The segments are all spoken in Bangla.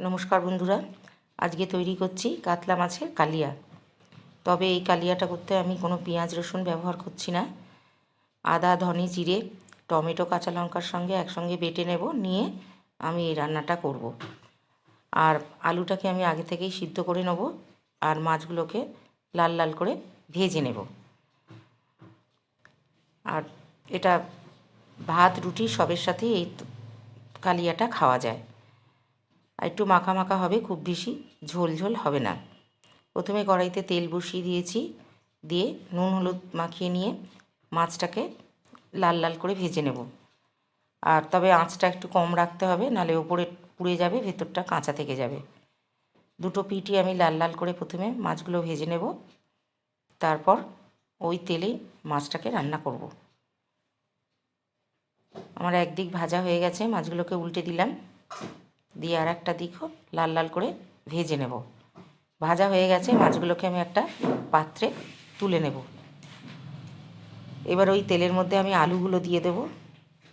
নমস্কার বন্ধুরা, আজকে তৈরি করছি কাতলা মাছের কালিয়া। তবে এই কালিয়াটা করতে আমি কোনো পেঁয়াজ রসুন ব্যবহার করছি না। আদা, ধনে জিরে, টমেটো, কাঁচা লঙ্কার সঙ্গে একসঙ্গে বেটে নেব, নিয়ে আমি এই রান্নাটা করব। আর আলুটাকে আমি আগে থেকেই সিদ্ধ করে নেব আর মাছগুলোকে লাল লাল করে ভেজে নেব। আর এটা ভাত, রুটি সবের সাথেই এই কালিয়াটা খাওয়া যায়। আর একটু মাখা মাখা হবে, খুব বেশি ঝোল ঝোল হবে না। প্রথমে কড়াইতে তেল বসিয়ে দিয়েছি, দিয়ে নুন হলুদ মাখিয়ে নিয়ে মাছটাকে লাল লাল করে ভেজে নেব। আর তবে আঁচটা একটু কম রাখতে হবে, নালে ওপরে পুড়ে যাবে, ভেতরটা কাঁচা থেকে যাবে। দুটো পিঠই আমি লাল লাল করে প্রথমে মাছগুলো ভেজে নেব। তারপর ওই তেলেই মাছটাকে রান্না করব। আমার একদিক ভাজা হয়ে গেছে, মাছগুলোকে উল্টে দিলাম। দিয়ে আর একটা দিকও লাল লাল করে ভেজে নেব। ভাজা হয়ে গেছে, মাছগুলোকে আমি একটা পাত্রে তুলে নেব। এবার ওই তেলের মধ্যে আমি আলুগুলো দিয়ে দেব।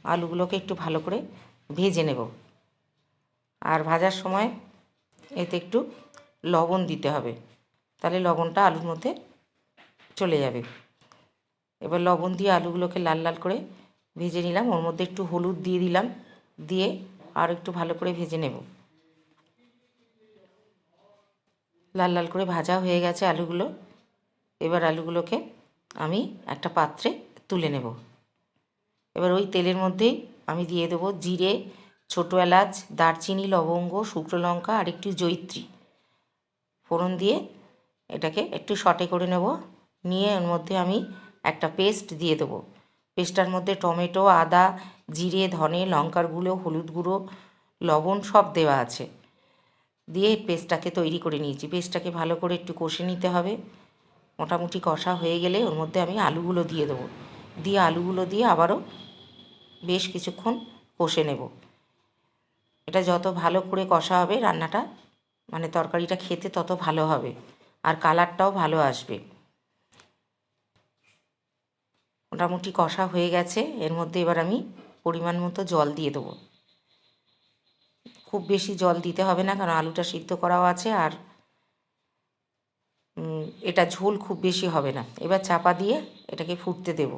আলুগুলোকে একটু ভালো করে ভেজে নেব। আর ভাজার সময় এতে একটু লবণ দিতে হবে। তাহলে লবণটা আলুর মধ্যে চলে যাবে। এবার লবণ দিয়ে আলুগুলোকে লাল লাল করে ভেজে নিলাম। ওর মধ্যে একটু হলুদ দিয়ে দিলাম। দিয়ে আর একটু ভালো করে ভেজে নেব। লাল লাল করে ভাজা হয়ে গেছে আলুগুলো। এবার আলুগুলোকে আমি একটা পাত্রে তুলে নেব। এবার ওই তেলের মধ্যেই আমি দিয়ে দেবো জিরে, ছোটো এলাচ, দারচিনি, লবঙ্গ, শুকনো লঙ্কা আর একটু জৈত্রী। ফোড়ন দিয়ে এটাকে একটু শটে করে নেব। নিয়ে এর মধ্যে আমি একটা পেস্ট দিয়ে দেবো। পেস্টটার মধ্যে টমেটো, আদা, জিরে, ধনে, লঙ্কার গুঁড়ো, হলুদ গুঁড়ো, লবণ সব দেওয়া আছে। দিয়ে পেস্টটাকে তৈরি করে নিয়েছি। পেস্টটাকে ভালো করে একটু কষে নিতে হবে। মোটামুটি কষা হয়ে গেলে ওর মধ্যে আমি আলুগুলো দিয়ে দেবো। দিয়ে আলুগুলো দিয়ে আবারও বেশ কিছুক্ষণ কষে নেব। এটা যত ভালো করে কষা হবে রান্নাটা মানে তরকারিটা খেতে তত ভালো হবে। আর কালারটাও ভালো আসবে। মোটামুটি কষা হয়ে গেছে। এর মধ্যে এবার আমি পরিমাণ মতো জল দিয়ে দেবো। খুব বেশি জল দিতে হবে না, কারণ আলুটা সিদ্ধ করাও আছে আর এটা ঝোল খুব বেশি হবে না। এবার চাপা দিয়ে এটাকে ফুটতে দেব।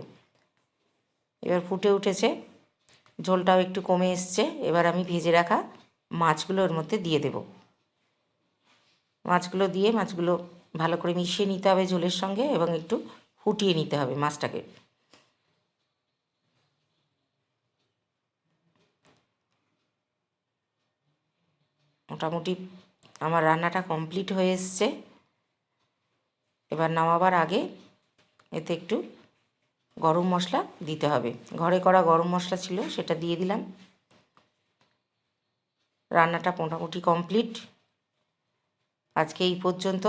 এবার ফুটে উঠেছে, ঝোলটাও একটু কমে এসছে। এবার আমি ভেজে রাখা মাছগুলো ওর মধ্যে দিয়ে দেব। মাছগুলো দিয়ে, মাছগুলো ভালো করে মিশিয়ে নিতে হবে ঝোলের সঙ্গে এবং একটু ফুটিয়ে নিতে হবে মাছটাকে। মোটামুটি আমার রান্নাটা কমপ্লিট হয়ে এসছে। এবার নামাবার আগে এতে একটু গরম মশলা দিতে হবে। ঘরে করা গরম মশলা ছিল সেটা দিয়ে দিলাম। রান্নাটা মোটামুটি কমপ্লিট। আজকে এই পর্যন্ত।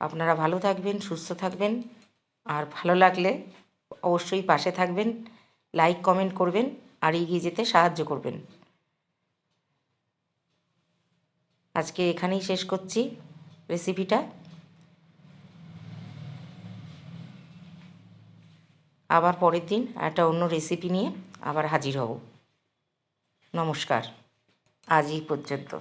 আপনারা ভালো থাকবেন, সুস্থ থাকবেন। আর ভালো লাগলে অবশ্যই পাশে থাকবেন, লাইক, কমেন্ট করবেন আর এগিয়ে যেতে সাহায্য করবেন। আজকে এখানেই শেষ করছি রেসিপিটা আবার পরের দিন একটা অন্য রেসিপি নিয়ে আবার হাজির হব। নমস্কার। আজ এই পর্যন্ত।